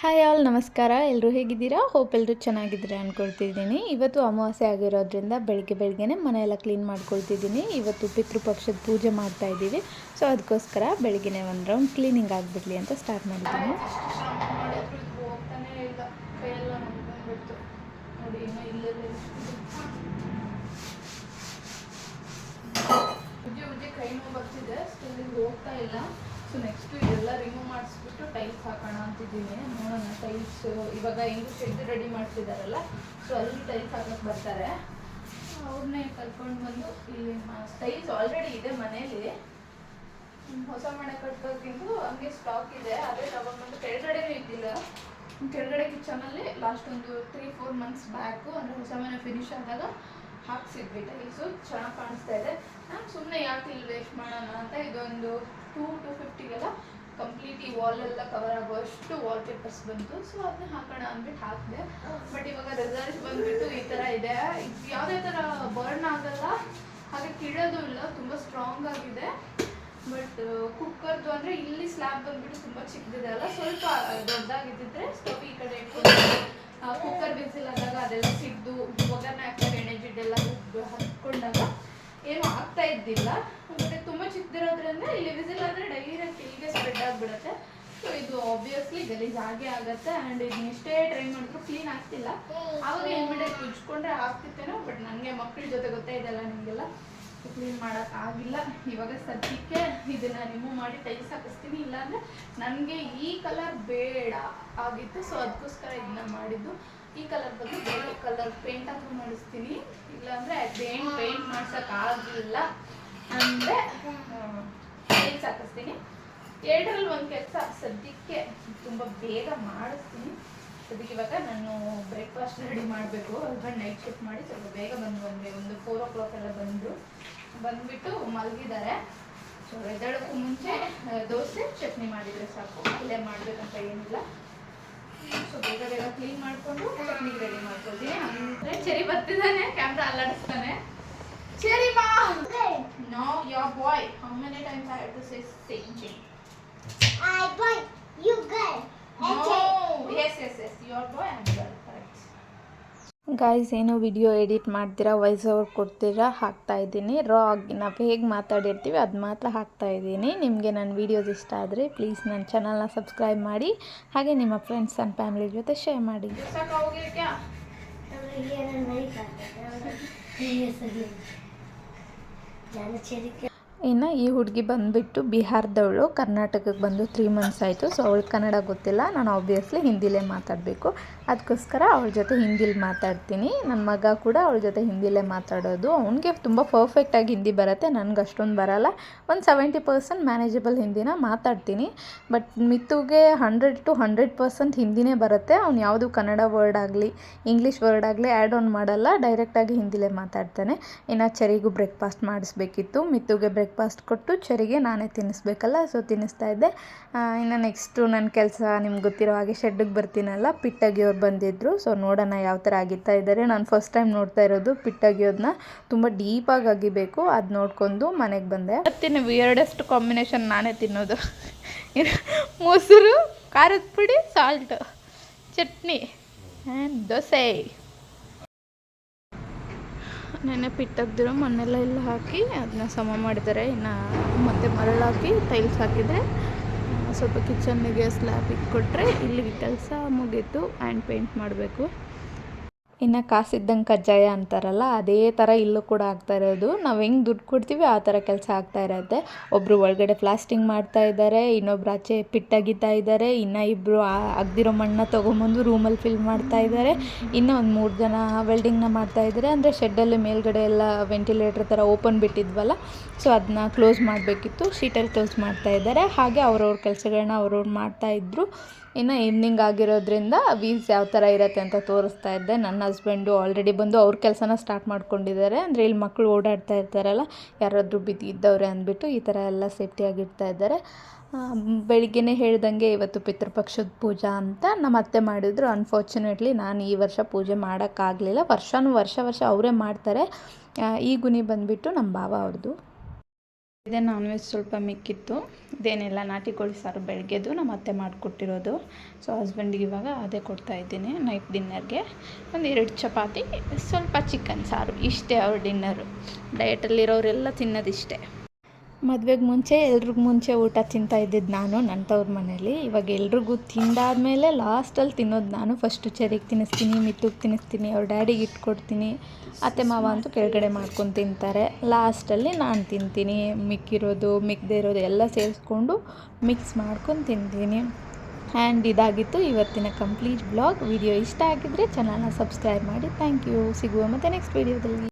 Hi all ನಮಸ್ಕಾರ. ಎಲ್ಲರೂ ಹೇಗಿದ್ದೀರಾ? ಹೋಪ್ ಎಲ್ಲರೂ ಚೆನ್ನಾಗಿದ್ದೀರಾ ಅಂದ್ಕೊಳ್ತಿದ್ದೀನಿ ಇವತ್ತು ಅಮಾವಾಸ್ಯೆ ಆಗಿರೋದ್ರಿಂದ ಬೆಳಗ್ಗೆ ಬೆಳಗ್ಗೆನೆ ಮನೆಯೆಲ್ಲ ಕ್ಲೀನ್ ಮಾಡ್ಕೊಳ್ತಿದ್ದೀನಿ. ಇವತ್ತು ಪಿತೃಪಕ್ಷದ ಪೂಜೆ ಮಾಡ್ತಾ ಇದ್ದೀವಿ. ಸೊ ಅದಕ್ಕೋಸ್ಕರ ಬೆಳಗ್ಗೆನೆ ಒಂದು ರೌಂಡ್ ಕ್ಲೀನಿಂಗ್ ಆಗಿಬಿಡಲಿ ಅಂತ ಸ್ಟಾರ್ಟ್ ಮಾಡಿದ್ದೀನಿ. ಹೋಗ್ತಾ ಇಲ್ಲ. ಸೊ ನೆಕ್ಸ್ಟ್ ಇದೆಲ್ಲ ರಿಮೂವ್ ಮಾಡಿಸ್ಬಿಟ್ಟು ಟೈಲ್ಸ್ ಹಾಕೋಣ ಅಂತಿದ್ದೀನಿ. ನೋಡೋಣ ಟೈಲ್ಸ್ ಇವಾಗ ಹೆಂಗು ಶೆಡ್ ರೆಡಿ ಮಾಡ್ತಿದ್ದಾರಲ್ಲ ಸೊ ಅಲ್ಲಿ ಟೈಲ್ಸ್ ಹಾಕಕ್ಕೆ ಬರ್ತಾರೆ. ಅವ್ರನ್ನೇ ಕರ್ಕೊಂಡು ಬಂದು ಇಲ್ಲಿ ಟೈಲ್ಸ್ ಆಲ್ರೆಡಿ ಇದೆ ಮನೇಲಿ. ಹೊಸ ಮನೆ ಕಟ್ಟೋದ್ಕಿಂತ ಹಂಗೆ ಸ್ಟಾಕ್ ಇದೆ. ಅದೇ ತಗೊಂಡ್ಬಂದು ಕೆಳಗಡೆನೂ ಇದ್ದಿಲ್ಲ. ಕೆಳಗಡೆ ಕಿಚನಲ್ಲಿ ಲಾಸ್ಟ್ ಒಂದು ತ್ರೀ ಫೋರ್ ಮಂತ್ಸ್ ಬ್ಯಾಕು ಅಂದರೆ ಹೊಸ ಮನೆ ಫಿನಿಶ್ ಆದಾಗ ಹಾಕ್ಸಿದ್ವಿ ಟೈಲ್ಸು ಚೆನ್ನಾಗಿ ಕಾಣಿಸ್ತಾ ಇದೆ. ನಾನು ಸುಮ್ಮನೆ ಯಾಕೆ ಇಲ್ಲಿ ವೇಸ್ಟ್ ಮಾಡೋಣ ಅಂತ ಇದೊಂದು ಟೂ ಟು ಫಿಫ್ಟಿಗೆಲ್ಲ ಕಂಪ್ಲೀಟ್ ಈ ವಾಲ್ ಎಲ್ಲ ಕವರ್ ಆಗುವಷ್ಟು ವಾಲ್ ಪೇಪರ್ಸ್ ಬಂತು. ಸೊ ಅದನ್ನ ಹಾಕೋಣ ಅಂದ್ಬಿಟ್ಟು ಹಾಕಿದೆ. ಬಟ್ ಇವಾಗ ರಿಸಲ್ಟ್ ಬಂದ್ಬಿಟ್ಟು ಈ ಥರ ಇದೆ. ಇದು ಯಾವುದೇ ಥರ ಬರ್ನ್ ಆಗಲ್ಲ. ಹಾಗೆ ಕಿಡೋದು ಇಲ್ಲ. ತುಂಬ ಸ್ಟ್ರಾಂಗ್ ಆಗಿದೆ. ಬಟ್ ಕುಕ್ಕರ್ದು ಅಂದರೆ ಇಲ್ಲಿ ಸ್ಲ್ಯಾಬ್ ಬಂದ್ಬಿಟ್ಟು ತುಂಬ ಚಿಕ್ಕದಿದೆ ಅಲ್ಲ. ಸ್ವಲ್ಪ ದೊಡ್ಡದಾಗಿದ್ದಿದ್ರೆ ಸ್ಟವ್ ಈ ಕಡೆ ಇಟ್ಕೊಂಡು ಕುಕ್ಕರ್ ಬಿಸಿಲ್ ಆದಾಗ ಅದೆಲ್ಲ ಸಿದ್ದು ಒಗ್ಗರಣೆ ಹಾಕ್ತಾರೆ ಎಣ್ಣೆ ಜಿಡ್ಡೆಲ್ಲ ಹತ್ಕೊಂಡಾಗ ಏನು ಆಗ್ತಾ ಇದ್ದಿಲ್ಲ. ಮತ್ತೆ ತುಂಬ ಚಿಕ್ಕದಿರೋದ್ರಿಂದ ಇಲ್ಲಿ ಬಿಸಿಲ್ ಆದರೆ ಆಗಿಬಿಡುತ್ತೆ ಸೊ ಇದು ಆಬ್ವಿಯಸ್ಲಿ ಗಲೀಜ್ ಆಗೇ ಆಗುತ್ತೆ. ಆ್ಯಂಡ್ ಇದು ಎಷ್ಟೇ ಟ್ರೈ ಮಾಡಿದ್ರು ಕ್ಲೀನ್ ಆಗ್ತಿಲ್ಲ. ಆವಾಗ ಇಮಿಡಿಯೇಟ್ ಉಜ್ಕೊಂಡ್ರೆ ಆಗ್ತಿತ್ತೇನೋ ಬಟ್ ನನಗೆ ಮಕ್ಕಳ ಜೊತೆ ಗೊತ್ತೇ ಇದೆಲ್ಲ ನಿಮಗೆಲ್ಲ. ಕ್ಲೀನ್ ಮಾಡೋಕ್ಕಾಗಿಲ್ಲ ಇವಾಗ ಸದ್ಯಕ್ಕೆ ಇದನ್ನ ರಿಮೂವ್ ಮಾಡಿ ಟೈಲ್ಸ್ ಹಾಕಿಸ್ತೀನಿ. ಇಲ್ಲಾಂದರೆ ನನಗೆ ಈ ಕಲರ್ ಬೇಡ ಆಗಿತ್ತು. ಸೊ ಅದಕ್ಕೋಸ್ಕರ ಇದನ್ನ ಮಾಡಿದ್ದು. ಈ ಕಲರ್ ಬದಲು ಬೇರೆ ಕಲರ್ ಪೇಂಟ್ ಆದ್ರೂ ಮಾಡಿಸ್ತೀನಿ. ಇಲ್ಲಾಂದರೆ ಅದೇನು ಪೇಂಟ್ ಮಾಡ್ಸೋಕ್ಕಾಗಿಲ್ಲ ಅಂದ್ರೆ ಟೈಲ್ಸ್ ಹಾಕಿಸ್ತೀನಿ. ಎರಡರಲ್ಲಿ ಒಂದು ಕೆಲಸ ಸದ್ಯಕ್ಕೆ ತುಂಬ ಬೇಗ ಮಾಡಿಸ್ತೀನಿ. ಸದ್ಯಕ್ಕೆ ಇವಾಗ ನಾನು ಬ್ರೇಕ್ಫಾಸ್ಟ್ ರೆಡಿ ಮಾಡಬೇಕು. ಹಸ್ಬೆಂಡ್ ನೈಟ್ ಶಿಫ್ಟ್ ಮಾಡಿ ಸ್ವಲ್ಪ ಬೇಗ ಬಂದು ಬಂದೆ ಒಂದು ಫೋರ್ ಓ ಕ್ಲಾಕ್ ಎಲ್ಲ ಬಂದರು. ಬಂದುಬಿಟ್ಟು ಮಲಗಿದ್ದಾರೆ. ಸೊ ಎದ್ದೇಳೋಕ್ಕೂ ಮುಂಚೆ ದೋಸೆ ಚಟ್ನಿ ಮಾಡಿದರೆ ಸಾಕು. ಅಲ್ಲೇ ಮಾಡಬೇಕಂತ ಏನಿಲ್ಲ. ಸೊ ಬೇಗ ಬೇಗ ಕ್ಲೀನ್ ಮಾಡಿಕೊಂಡು ಚಟ್ನಿ ರೆಡಿ ಮಾಡ್ಕೊಳ್ತೀನಿ. ಅಂದರೆ ಚೆರಿ ಬರ್ತಿದ್ದಾನೆ ಕ್ಯಾಮ್ರಾ ಅಲ್ಲಾಡಿಸ್ತಾನೆ. ಚೆರಿ ಮಾ no your boy how many times I have to say same thing guys ಏನು ವಿಡಿಯೋ ಎಡಿಟ್ ಮಾಡ್ತೀರಾ? ವಾಯ್ಸ್ ಓವರ್ ಕೊಡ್ತೀರಾ? ಹಾಕ್ತಾ ಇದ್ದೀನಿ. ರಾ ಆಗಿ ನಾವು ಹೇಗೆ ಮಾತಾಡಿರ್ತೀವಿ ಅದು ಮಾತ್ರ ಹಾಕ್ತಾ ಇದ್ದೀನಿ. ನಿಮಗೆ ನನ್ನ ವೀಡಿಯೋಸ್ ಇಷ್ಟ ಆದರೆ ಪ್ಲೀಸ್ ನನ್ನ ಚಾನಲ್ನ ಸಬ್ಸ್ಕ್ರೈಬ್ ಮಾಡಿ. ಹಾಗೆ ನಿಮ್ಮ ಫ್ರೆಂಡ್ಸ್ ಆ್ಯಂಡ್ ಫ್ಯಾಮಿಲಿ ಜೊತೆ ಶೇರ್ ಮಾಡಿ. ಇನ್ನು ಈ ಹುಡುಗಿ ಬಂದುಬಿಟ್ಟು ಬಿಹಾರದವಳು, ಕರ್ನಾಟಕಕ್ಕೆ ಬಂದು ತ್ರೀ ಮಂತ್ಸ್ ಆಯಿತು. ಸೊ ಅವಳಿಗೆ ಕನ್ನಡ ಗೊತ್ತಿಲ್ಲ. ನಾನು ಆಬ್ವಿಯಸ್ಲಿ ಹಿಂದಿಲೇ ಮಾತಾಡಬೇಕು. ಅದಕ್ಕೋಸ್ಕರ ಅವಳ ಜೊತೆ ಹಿಂದಿಲಿ ಮಾತಾಡ್ತೀನಿ. ನನ್ನ ಮಗ ಕೂಡ ಅವಳ ಜೊತೆ ಹಿಂದಿಲೇ ಮಾತಾಡೋದು. ಅವನಿಗೆ ತುಂಬ ಪರ್ಫೆಕ್ಟಾಗಿ ಹಿಂದಿ ಬರುತ್ತೆ. ನನಗೆ ಅಷ್ಟೊಂದು ಬರಲ್ಲ. ಒಂದು ಸೆವೆಂಟಿ ಪರ್ಸೆಂಟ್ ಮ್ಯಾನೇಜಬಲ್ ಹಿಂದಿನ ಮಾತಾಡ್ತೀನಿ. ಬಟ್ ಮಿತ್ತುಗೆ ಹಂಡ್ರೆಡ್ ಟು ಹಂಡ್ರೆಡ್ ಪರ್ಸೆಂಟ್ ಹಿಂದಿನೇ ಬರುತ್ತೆ. ಅವ್ನು ಯಾವುದು ಕನ್ನಡ ವರ್ಡ್ ಆಗಲಿ ಇಂಗ್ಲೀಷ್ ವರ್ಡ್ ಆಗಲಿ ಆ್ಯಡ್ ಆನ್ ಮಾಡಲ್ಲ. ಡೈರೆಕ್ಟಾಗಿ ಹಿಂದಿಲೇ ಮಾತಾಡ್ತಾನೆ. ಇನ್ನು ಚರಿಗೂ ಬ್ರೇಕ್ಫಾಸ್ಟ್ ಮಾಡಿಸ್ಬೇಕಿತ್ತು. ಮಿತ್ತುಗೆ ಬ್ರೇಕ್ ಬ್ರೇಕ್ಫಾಸ್ಟ್ ಕೊಟ್ಟು ಚರಿಗೆ ನಾನೇ ತಿನ್ನಿಸ್ಬೇಕಲ್ಲ ಸೊ ತಿನ್ನಿಸ್ತಾ ಇದ್ದೆ. ಇನ್ನು ನೆಕ್ಸ್ಟು ನನ್ನ ಕೆಲಸ ನಿಮ್ಗೆ ಗೊತ್ತಿರೋ ಹಾಗೆ ಶೆಡ್ಡಿಗೆ ಬರ್ತೀನಲ್ಲ ಪಿಟ್ಟಗಿಯವ್ರು ಬಂದಿದ್ದರು ಸೊ ನೋಡೋಣ ಯಾವ ಥರ ಆಗಿತ್ತಾ ಇದ್ದಾರೆ ನಾನು ಫಸ್ಟ್ ಟೈಮ್ ನೋಡ್ತಾ ಇರೋದು ಪಿಟ್ಟಾಗಿಯೋದನ್ನ ತುಂಬ ಡೀಪಾಗಿ ಅಗಿಬೇಕು, ಅದು ನೋಡ್ಕೊಂಡು ಮನೆಗೆ ಬಂದೆ. ಇವತ್ತಿನ ವಿಯರ್ಡೆಸ್ಟ್ ಕಾಂಬಿನೇಷನ್ ನಾನೇ ತಿನ್ನೋದು. ಮೊಸರು, ಖಾರದ ಪುಡಿ ಸಾಲ್ಟು ಚಟ್ನಿ ಆ್ಯಂಡ್ ದೋಸೆ. ನೆನೆ ಪಿಟ್ಟಗ್ದಿರೋ ಮಣ್ಣೆಲ್ಲ ಎಲ್ಲ ಹಾಕಿ ಅದನ್ನ ಸಮ ಮಾಡಿದ್ದಾರೆ. ಇನ್ನು ಮತ್ತೆ ಮರಳು ಹಾಕಿ ಟೈಲ್ಸ್ ಹಾಕಿದರೆ ಸ್ವಲ್ಪ ಕಿಚನ್ನಿಗೆ ಸ್ಲ್ಯಾಬ್ ಇಟ್ಕೊಟ್ರೆ ಇಲ್ಲಿ ಕೆಲಸ ಮುಗೀತು ಆ್ಯಂಡ್ ಪೇಂಟ್ ಮಾಡಬೇಕು. ಇನ್ನು ಕಾಸಿದ್ದಂಗೆ ಕಜ್ಜಾಯ ಅಂತಾರಲ್ಲ, ಅದೇ ಥರ ಇಲ್ಲೂ ಕೂಡ ಆಗ್ತಾ ಇರೋದು. ನಾವು ಹೆಂಗೆ ದುಡ್ಡು ಕೊಡ್ತೀವಿ, ಆ ಥರ ಕೆಲಸ ಆಗ್ತಾ ಇರುತ್ತೆ. ಒಬ್ಬರು ಒಳಗಡೆ ಪ್ಲಾಸ್ಟಿಂಗ್ ಮಾಡ್ತಾ ಇದ್ದಾರೆ ಇನ್ನೊಬ್ರು ಆಚೆ ಪಿಟ್ಟಗಿತಾ ಇದ್ದಾರೆ ಇನ್ನು ಇಬ್ಬರು ಅಗ್ದಿರೋ ಮಣ್ಣನ್ನ ತೊಗೊಂಬಂದು ರೂಮಲ್ಲಿ ಫಿಲ್ ಮಾಡ್ತಾ ಇದ್ದಾರೆ ಇನ್ನು ಒಂದು ಮೂರು ಜನ ವೆಲ್ಡಿಂಗ್ನ ಮಾಡ್ತಾ ಇದ್ದಾರೆ ಅಂದರೆ ಶೆಡ್ಡಲ್ಲಿ ಮೇಲ್ಗಡೆ ಎಲ್ಲ ವೆಂಟಿಲೇಟ್ರ್ ಥರ ಓಪನ್ ಬಿಟ್ಟಿದ್ವಲ್ಲ, ಸೊ ಅದನ್ನ ಕ್ಲೋಸ್ ಮಾಡಬೇಕಿತ್ತು. ಶೀಟಲ್ಲಿ ಕ್ಲೋಸ್ ಮಾಡ್ತಾ ಇದ್ದಾರೆ ಹಾಗೆ ಅವ್ರವ್ರ ಕೆಲಸಗಳನ್ನ ಅವ್ರವ್ರು ಮಾಡ್ತಾ ಇದ್ರು. ಇನ್ನು ಈವ್ನಿಂಗ್ ಆಗಿರೋದ್ರಿಂದ ವೀಲ್ಸ್ ಯಾವ ಥರ ಇರುತ್ತೆ ಅಂತ ತೋರಿಸ್ತಾ ಇದ್ದೆ. ನನ್ನ ಹಸ್ಬೆಂಡು ಆಲ್ರೆಡಿ ಬಂದು ಅವ್ರ ಕೆಲಸನ ಸ್ಟಾರ್ಟ್ ಮಾಡ್ಕೊಂಡಿದ್ದಾರೆ. ಅಂದರೆ ಇಲ್ಲಿ ಮಕ್ಕಳು ಓಡಾಡ್ತಾ ಇರ್ತಾರಲ್ಲ, ಯಾರಾದರೂ ಬಿದ್ದಿದ್ದವ್ರೆ ಅಂದ್ಬಿಟ್ಟು ಈ ಥರ ಎಲ್ಲ ಸೇಫ್ಟಿಯಾಗಿಡ್ತಾ ಇದ್ದಾರೆ. ಬೆಳಿಗ್ಗೆನೇ ಹೇಳ್ದಂಗೆ ಇವತ್ತು ಪಿತೃಪಕ್ಷದ ಪೂಜಾ ಅಂತ ನಮ್ಮ ಅತ್ತೆ ಮಾಡಿದ್ರು. ಅನ್ಫಾರ್ಚುನೇಟ್ಲಿ ನಾನು ಈ ವರ್ಷ ಪೂಜೆ ಮಾಡೋಕ್ಕಾಗಲಿಲ್ಲ. ವರ್ಷನೂ ವರ್ಷ ವರ್ಷ ಅವರೇ ಮಾಡ್ತಾರೆ. ಈ ಗುಣಿ ಬಂದುಬಿಟ್ಟು ನಮ್ಮ ಭಾವ ಅವ್ರದ್ದು ಇದೇ ನಾನ್ ವೆಜ್ ಸ್ವಲ್ಪ ಮಿಕ್ಕಿತ್ತು. ಇದೇನೆಲ್ಲ ನಾಟಿ ಕೋಳಿ ಸಾರು ಬೆಳಗ್ಗೆದು ನಮ್ಮ ಅತ್ತೆ ಮಾಡಿಕೊಟ್ಟಿರೋದು. ಸೊ ಹಸ್ಬೆಂಡಿಗೆ ಇವಾಗ ಅದೇ ಕೊಡ್ತಾ ಇದ್ದೀನಿ ನೈಟ್ ಡಿನ್ನರ್ಗೆ ಒಂದು ಎರಡು ಚಪಾತಿ, ಸ್ವಲ್ಪ ಚಿಕನ್ ಸಾರು, ಇಷ್ಟೇ ಅವ್ರ ಡಿನ್ನರು ಡಯಟಲ್ಲಿರೋರೆಲ್ಲ ತಿನ್ನೋದಿಷ್ಟೇ. ಮದುವೆಗೆ ಮುಂಚೆ ಎಲ್ರಿಗೂ ಮುಂಚೆ ಊಟ ತಿಂತಾ ಇದ್ದಿದ್ದು ನಾನು ನನ್ನ ತವ್ರ ಮನೇಲಿ. ಇವಾಗ ಎಲ್ರಿಗೂ ತಿಂದಾದಮೇಲೆ ಲಾಸ್ಟಲ್ಲಿ ತಿನ್ನೋದು ನಾನು. ಫಸ್ಟು ಚೆರಿಗೆ ತಿನ್ನಿಸ್ತೀನಿ, ಮಿತ್ತುಗೆ ತಿನ್ನಿಸ್ತೀನಿ, ಅವ್ರ ಡ್ಯಾಡಿಗೆ ಇಟ್ಕೊಡ್ತೀನಿ, ಅತ್ತೆ ಮಾವ ಅಂತೂ ಕೆಳಗಡೆ ಮಾಡ್ಕೊಂಡು ತಿಂತಾರೆ. ಲಾಸ್ಟಲ್ಲಿ ನಾನು ತಿಂತೀನಿ. ಮಿಕ್ಕಿರೋದು ಮಿಕ್ಕದೇ ಇರೋದು ಎಲ್ಲ ಸೇರಿಸ್ಕೊಂಡು ಮಿಕ್ಸ್ ಮಾಡ್ಕೊಂಡು ತಿಂತೀನಿ. ಆ್ಯಂಡ್ ಇದಾಗಿತ್ತು ಇವತ್ತಿನ ಕಂಪ್ಲೀಟ್ ಬ್ಲಾಗ್. ವಿಡಿಯೋ ಇಷ್ಟ ಆಗಿದ್ದರೆ ಚಾನಲ್ನ ಸಬ್ಸ್ಕ್ರೈಬ್ ಮಾಡಿ. ಥ್ಯಾಂಕ್ ಯು ಸಿಗುವ ಮತ್ತು ನೆಕ್ಸ್ಟ್ ವೀಡಿಯೋದಲ್ಲಿ